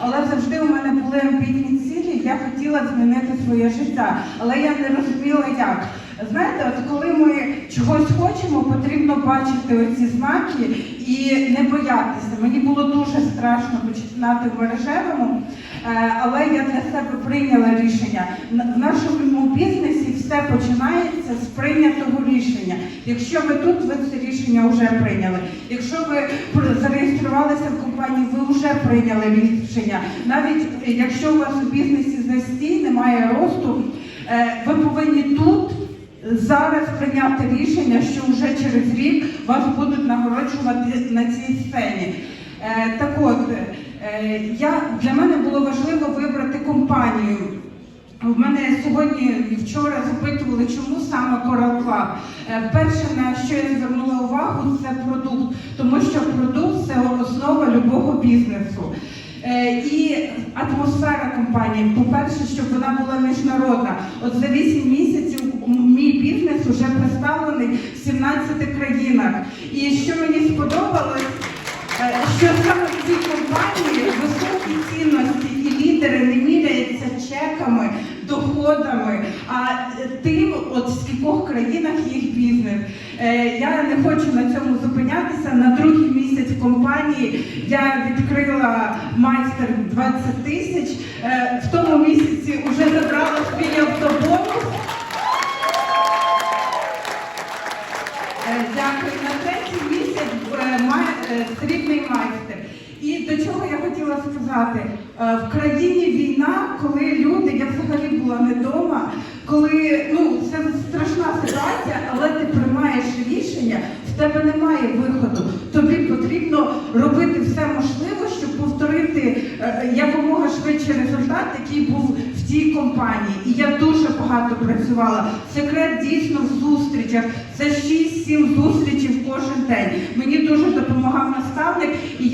Але завжди у мене були амбітні цілі, я хотіла змінити своє життя, але я не розуміла як. Знаєте, от коли ми чогось хочемо, потрібно бачити оці знаки і не боятися. Мені було дуже страшно починати в мережевому, е, але я для себе прийняла рішення. В нашому бізнесі все починається з прийнятого рішення. Якщо ви тут, ви це рішення вже прийняли. Якщо ви зареєструвалися в компанії, ви вже прийняли рішення. Навіть якщо у вас у бізнесі застій, немає росту, е, ви повинні тут зараз прийняти рішення, що вже через рік вас будуть нагороджувати на цій сцені. Е, Так от, я, для мене було важливо вибрати компанію. У мене сьогодні і вчора запитували, чому саме Coral Club. Е, Перше, на що я звернула увагу, це продукт, тому що продукт це основа любого бізнесу. Е, І атмосфера компанії, по-перше, щоб вона була міжнародна. От за 8 місяців мій бізнес вже представлений в 17 країнах. І що мені сподобалось, Е, що саме в цій компанії високі цінності і лідери не міряються чеками, доходами, а тим, от в скількох країнах їх бізнес. Е, Я не хочу на цьому зупинятися. На другий місяць компанії я відкрила майстер 20 тисяч. Е, В тому місяці вже забрала свій автобонус. Майстер. І до чого я хотіла сказати, Е, в країні війна, коли люди, я взагалі була не вдома, коли ну це страшна ситуація, але ти приймаєш рішення, в тебе немає виходу. Тобі потрібно робити все можливе, щоб повторити е, якомога швидше результат, який був в тій компанії. І я дуже багато працювала. Секрет дійсно в зустрічах. Це 6-7 зустрічей кожен день. Мені дуже допомагав наставник. І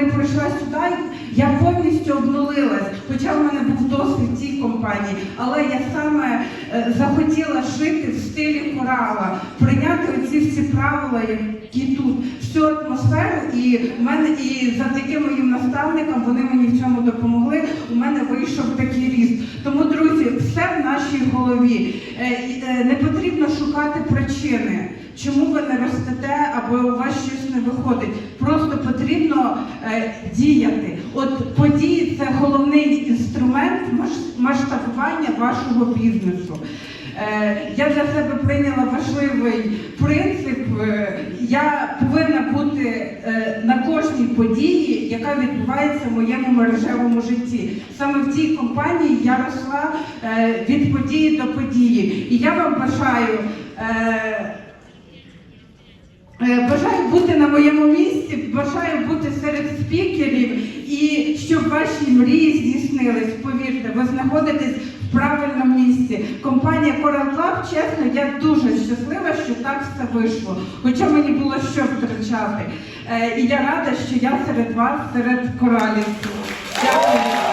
я, прийшла сюди, я повністю обнулилась. Хоча в мене був досвід цій компанії, але я саме е, захотіла жити в стилі корала, прийняти оці всі правила, які тут, всю атмосферу. І в мене і завдяки моїм наставникам вони мені в цьому допомогли. У мене вийшов такий ріст. Тому, друзі, все в нашій голові. Е, і, е, Не потрібно шукати причини. Чому ви не ростете або у вас щось не виходить? Просто потрібно е, діяти. От події це головний інструмент масштабування вашого бізнесу. Е, я для себе прийняла важливий принцип. е, Я повинна бути е, на кожній події, яка відбувається в моєму мережевому житті. Саме в цій компанії я росла е, від події до події. І я вам бажаю. е, Бажаю бути на моєму місці, бажаю бути серед спікерів і щоб ваші мрії здійснились. Повірте, ви знаходитесь в правильному місці. Компанія Coral Club, чесно, я дуже щаслива, що так все вийшло. Хоча мені було що втрачати. Е, І я рада, що я серед вас, серед коралівців. Дякую.